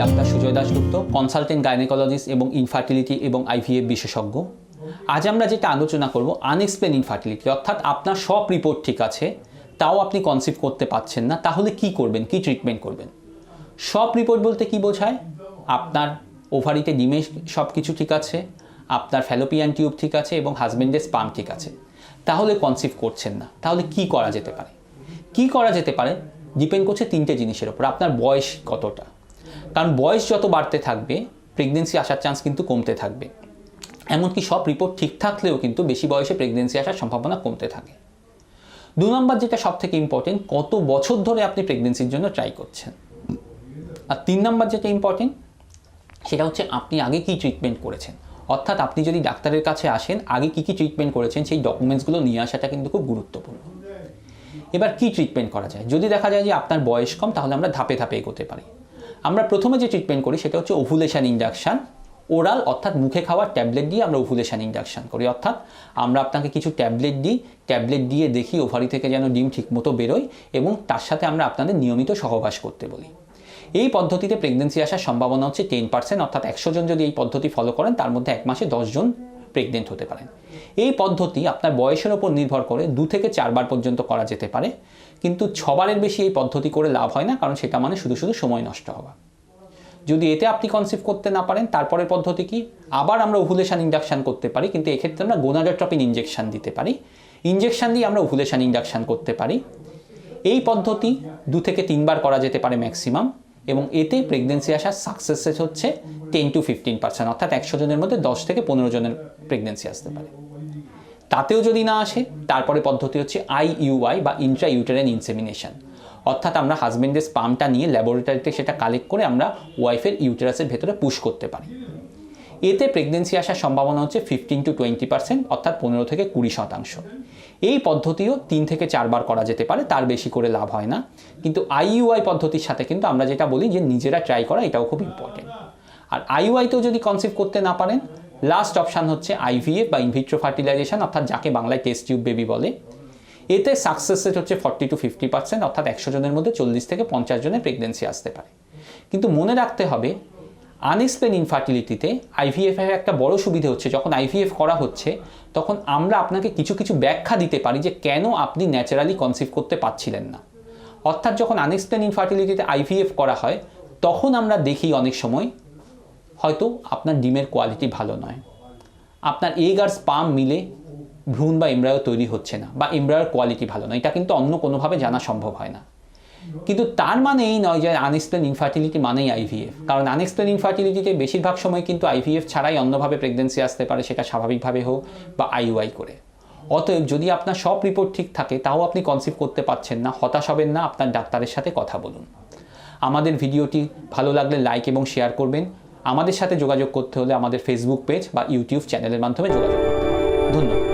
Doctor Sujoy Dasgupta consultant gynaecologist এবং infertility এবং IVF বিশেষজ্ঞ। আজ আমরা যেটা আলোচনা করব আনএক্সপ্লেন ইনফার্টিলিটি অর্থাৎ আপনার সব রিপোর্ট ঠিক আছে, তাও আপনি কনসিভ করতে পারছেন না, তাহলে কি করবেন, কি ট্রিটমেন্ট করবেন? সব রিপোর্ট বলতে কি বোঝায়? আপনার ওভারিতে ডিমে সব কিছু ঠিক আছে, আপনার ফ্যালোপিয়ান টিউব ঠিক আছে এবং হাজবেন্ডের স্পাম ঠিক আছে। তাহলে কনসিভ করছেন না, তাহলে কি করা যেতে পারে? কি করা যেতে পারে? ডিপেন্ড করছে তিনটে জিনিসের ওপর আপনার বয়স কতটা? কারণ বয়স যত বাড়তে থাকবে প্রেগনেন্সি আসার চান্স কিন্তু কমতে থাকবে। এমনকি সব রিপোর্ট ঠিক থাকলেও কিন্তু বেশি বয়সে প্রেগনেন্সি আসার সম্ভাবনা কমতে থাকে। দু নম্বর যেটা সব থেকে ইম্পর্টেন্ট কত বছর ধরে আপনি প্রেগনেন্সির জন্য ট্রাই করছেন? আর তিন নম্বর যেটা ইম্পর্টেন্ট সেটা হচ্ছে আপনি আগে কি ট্রিটমেন্ট করেছেন? অর্থাৎ আপনি যদি ডাক্তারের কাছে আসেন, আগে কি কি ট্রিটমেন্ট করেছেন, সেই ডকুমেন্টসগুলো নিয়ে আসাটা কিন্তু খুব গুরুত্বপূর্ণ। এবার কি ট্রিটমেন্ট করা যায়? যদি দেখা যায় যে আপনার বয়স কম, তাহলে আমরা ধাপে ধাপে এগোতে পারি। আমরা প্রথমে যে ট্রিটমেন্ট করি সেটা হচ্ছে ওভুলেশন ইন্ডাকশান ওরাল অর্থাৎ মুখে খাওয়ার ট্যাবলেট দিয়ে আমরা ওভুলেশন ইন্ডাকশান করি। অর্থাৎ আমরা আপনাকে কিছু ট্যাবলেট দিই ট্যাবলেট দিয়ে দেখি ওভারি থেকে যেন ডিম ঠিকমতো বেরোয় এবং তার সাথে আমরা আপনাদের নিয়মিত সহবাস করতে বলি। এই পদ্ধতিতে প্রেগনেন্সি আসার সম্ভাবনা হচ্ছে টেন পার্সেন্ট অর্থাৎ একশো জন যদি এই পদ্ধতি ফলো করেন, তার মধ্যে এক মাসে দশজন প্রেগনেন্ট হতে পারেন। এই পদ্ধতি আপনার বয়সের ওপর নির্ভর করে দু থেকে চারবার পর্যন্ত করা যেতে পারে, কিন্তু ছবারের বেশি এই পদ্ধতি করে লাভ হয় না, কারণ সেটা মানে শুধু শুধু সময় নষ্ট হওয়া। যদি এতে আপনি কনসিভ করতে না পারেন, তারপরের পদ্ধতি কি? আবার আমরা ওভুলেশন ইন্ডাকশান করতে পারি, কিন্তু এক্ষেত্রে আমরা গোনাডোট্রপিন ইঞ্জেকশান দিতে পারি। ইঞ্জেকশন দিয়ে আমরা ওভুলেশন ইন্ডাকশান করতে পারি। এই পদ্ধতি দু থেকে তিনবার করা যেতে পারে ম্যাক্সিমাম এবং এতে প্রেগনেন্সি আসার সাকসেস রেট হচ্ছে টেন টু ফিফটিন পার্সেন্ট অর্থাৎ একশো জনের মধ্যে দশ থেকে পনেরো জনের প্রেগনেন্সি আসতে পারে। তাতেও যদি না আসে, তারপরে পদ্ধতি হচ্ছে আইইউআই বা ইন্ট্রা ইউটেরাইন ইনসেমিনেশন অর্থাৎ আমরা হাজব্যান্ডের স্পামটা নিয়ে ল্যাবরেটরিতে সেটা কালেক্ট করে আমরা ওয়াইফের ইউটেরাসের ভেতরে পুশ করতে পারি। এতে প্রেগনেন্সি আসার সম্ভাবনা হচ্ছে ফিফটিন টু টোয়েন্টি পার্সেন্ট অর্থাৎ পনেরো থেকে কুড়ি শতাংশ। এই পদ্ধতিও তিন থেকে চারবার করা যেতে পারে, তার বেশি করে লাভ হয় না। কিন্তু আইইউআই পদ্ধতির সাথে কিন্তু আমরা যেটা বলি যে নিজেরা ট্রাই করা, এটাও খুব ইম্পর্টেন্ট আর আইইউআইতেও যদি কনসিভ করতে না পারেন লাস্ট অপশান হচ্ছে আইভিএফ বা ইনভিট্রো ফার্টিলাইজেশন অর্থাৎ যাকে বাংলায় টেস্ট টিউব বেবি বলে। এতে সাকসেস রেট হচ্ছে ফর্টি টু ফিফটি পার্সেন্ট অর্থাৎ একশো জনের মধ্যে চল্লিশ থেকে পঞ্চাশ জনের প্রেগনেন্সি আসতে পারে। কিন্তু মনে রাখতে হবে আনএক্সপ্লেন ইনফার্টিলিটিতে আইভিএফ একটা বড় সুবিধে হচ্ছে, যখন আইভিএফ করা হচ্ছে, তখন আমরা আপনাকে কিছু কিছু ব্যাখ্যা দিতে পারি যে কেন আপনি ন্যাচারালি কনসিভ করতে পারছিলেন না। অর্থাৎ যখন আনএক্সপ্লেন ইনফার্টিলিটিতে আইভিএফ করা হয়, তখন আমরা দেখি অনেক সময় হয়তো আপনার ডিমের কোয়ালিটি ভালো নয়। আপনার এগ আর স্পাম মিলে ভ্রূণ বা এমব্রায়ো তৈরি হচ্ছে না, বা এমব্রায়োর কোয়ালিটি ভালো নয়। এটা কিন্তু অন্য কোনোভাবে জানা সম্ভব হয় না। কিন্তু তার মানে এই নয় যে আনএক্সপ্লেন ইনফার্টিলিটি মানেই আইভিএফ কারণ আনএক্সপ্লেন ইনফার্টিলিটিতে বেশিরভাগ সময় কিন্তু আইভিএফ ছাড়াই অন্যভাবে প্রেগনেন্সি আসতে পারে, সেটা স্বাভাবিকভাবে হোক বা আইওআই করে। অতএব যদি আপনার সব রিপোর্ট ঠিক থাকে, তাও আপনি কনসিভ করতে পারছেন না, হতাশ হবেন না, আপনার ডাক্তারের সাথে কথা বলুন। আমাদের ভিডিওটি ভালো লাগলে লাইক এবং শেয়ার করবেন। আমাদের সাথে যোগাযোগ করতে হলে আমাদের ফেসবুক পেজ বা ইউটিউব চ্যানেলের মাধ্যমে যোগাযোগ করতে ধন্যবাদ।